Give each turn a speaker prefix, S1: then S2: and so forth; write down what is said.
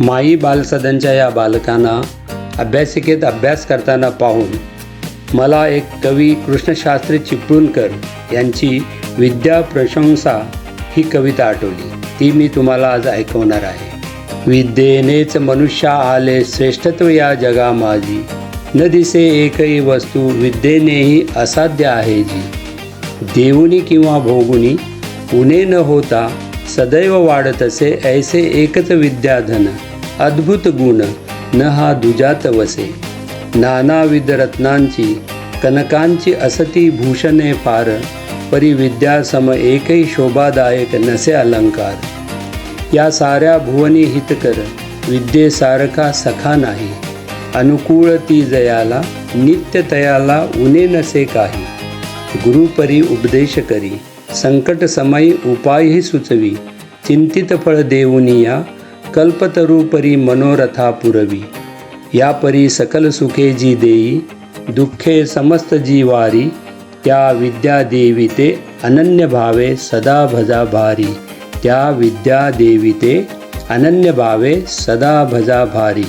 S1: माई बालसदनच्या या बालकांना अभ्यासिकेत अभ्यास करताना पाहून मला एक कवी कृष्णशास्त्री चिपळूणकर यांची विद्या प्रशंसा ही कविता आठवली. ती मी तुम्हाला आज ऐकवणार आहे. विद्येनेच मनुष्य आले श्रेष्ठत्व या जगा माझी न दिसे एकही वस्तू विद्येनेही असाध्य आहे जी. देऊनी किंवा भोगुनी उणे न होता सदैव वाढत असे ऐसे एकच विद्याधन. अद्भुत गुण न हा दुजात वसे. नानाविध रत्नांची कनकांची असती भूषणे फार परी विद्यासम एकही शोभादायक नसे अलंकार. या साऱ्या भुवनी हितकर विद्येसारखा सखा नाही. अनुकूळ ती जयाला नित्य तयाला उणे नसे काही. गुरुपरी उपदेश करी संकट समयी उपायही सुचवी चिंतित फळ देऊनिया कल्पतरूपरी मनोरथा पुरवी या परी सकल सुखे जी देई दुःखे समस्त जीवारी त्या विद्या देवी ते अनन्य भावे सदा भजा भारी। त्या विद्या देवी ते अनन्य भावे सदा भजा भारी।